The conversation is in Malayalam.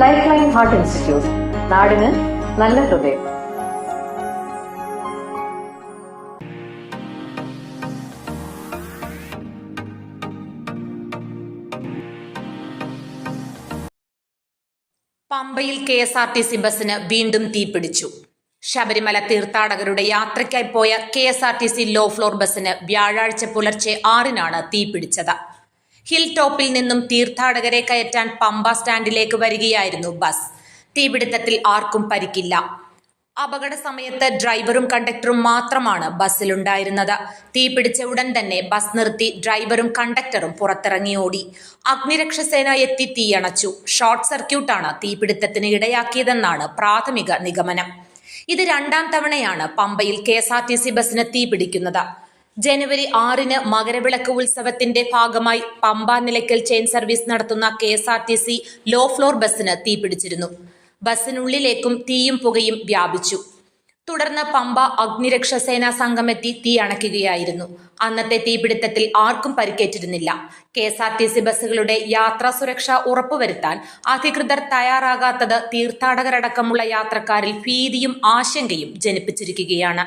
ലൈഫ് ലൈൻ ഹാർട്ട് ഇൻസ്റ്റിറ്റ്യൂട്ട് നാടിന് നല്ല ഹൃദയം. പമ്പയിൽ K S R T C ബസ്സിന് വീണ്ടും തീപിടിച്ചു. ശബരിമല തീർത്ഥാടകരുടെ യാത്രയ്ക്കായി പോയ K S R T C low floor ബസ്സിന് വ്യാഴാഴ്ച പുലർച്ചെ ആറിനാണ് തീപിടിച്ചത്. ഹിൽ ടോപ്പിൽ നിന്നും തീർത്ഥാടകരെ കയറ്റാൻ പമ്പ സ്റ്റാൻഡിലേക്ക് വരികയായിരുന്നു ബസ്. തീപിടുത്തത്തിൽ ആർക്കും പരിക്കില്ല. അപകട സമയത്ത് ഡ്രൈവറും കണ്ടക്ടറും മാത്രമാണ് ബസ്സിലുണ്ടായിരുന്നത്. തീപിടിച്ച ഉടൻ തന്നെ ബസ് നിർത്തി ഡ്രൈവറും കണ്ടക്ടറും പുറത്തിറങ്ങി ഓടി. അഗ്നിരക്ഷസേന എത്തി തീയണച്ചു. ഷോർട്ട് സർക്യൂട്ടാണ് തീപിടുത്തത്തിന് ഇടയാക്കിയതെന്നാണ് പ്രാഥമിക നിഗമനം. ഇത് രണ്ടാം തവണയാണ് പമ്പയിൽ K S R T C ബസ്സിന് തീപിടിക്കുന്നത്. ജനുവരി ആറിന് മകരവിളക്ക് ഉത്സവത്തിന്റെ ഭാഗമായി പമ്പ നിലയ്ക്കൽ ചെയിൻ സർവീസ് നടത്തുന്ന K S R T C low floor ബസ്സിന് തീപിടിച്ചിരുന്നു ബസ്സിനുള്ളിലേക്കും തീയും പുകയും വ്യാപിച്ചു. തുടർന്ന് പമ്പ അഗ്നിരക്ഷാസേനാ സംഘമെത്തി തീ അണയ്ക്കുകയായിരുന്നു. അന്നത്തെ തീപിടുത്തത്തിൽ ആർക്കും പരിക്കേറ്റിരുന്നില്ല. K S R T C ബസ്സുകളുടെ യാത്രാ സുരക്ഷ ഉറപ്പുവരുത്താൻ അധികൃതർ തയ്യാറാകാത്തത് തീർത്ഥാടകരടക്കമുള്ള യാത്രക്കാരിൽ ഭീതിയും ആശങ്കയും ജനിപ്പിച്ചിരിക്കുകയാണ്.